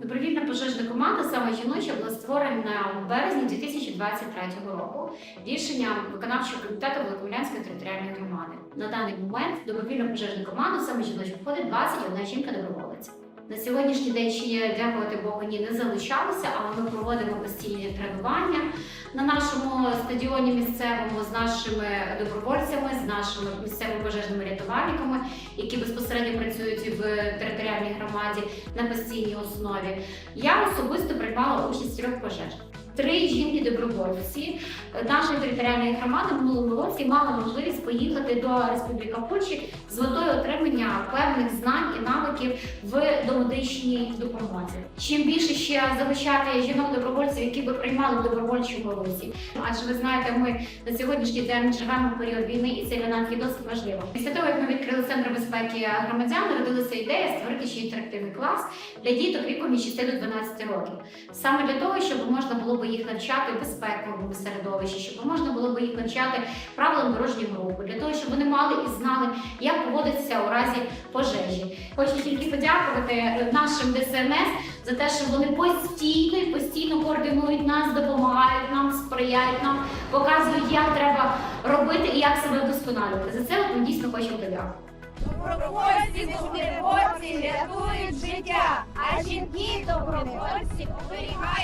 Добровільна пожежна команда саме жіноча була створена у березні 2023 року рішенням виконавчого комітету Великомлянської територіальної громади. На даний момент добровільна пожежна команда саме жіноча входить 21 жінка доброволець. На сьогоднішній день ще дякувати Богу, ні не залишалися, але ми проводимо постійні тренування на нашому стадіоні місцевому з нашими добровольцями, з нашими місцевими пожежними рятувальниками, які безпосередньо працюють в територіальній громаді на постійній основі. Я особисто приймала участь в трьох пожежах. Три жінки добровольці нашої територіальної громади в минулому році мали можливість поїхати до Республіки Польщі з метою отримання певних знань і навиків в домедичній допомозі. Чим більше ще залучати жінок добровольців, які би приймали в добровольчому. Адже ви знаєте, ми на сьогоднішній день живемо в період війни, і це для нас є досить важливо. Після того, як ми відкрили центр безпеки громадян, народилася ідея створити ще інтерактивний клас для діток віком від 6 до 12 років. Саме для того, щоб можна було би їх навчати в безпековому середовищі, щоб можна було би їх навчати правилам дорожнього руху, для того, щоб вони мали і знали, як поводитися у разі пожежі. Хочу тільки подякувати нашим ДСНС за те, що вони постійно і постійно координують нас, допомагають нам, сприяють нам, показують, як треба робити і як себе вдосконалювати. За це ми дійсно хочемо подякувати. Добровольці, добровольці рятують життя, а жінки добровольці оберігають.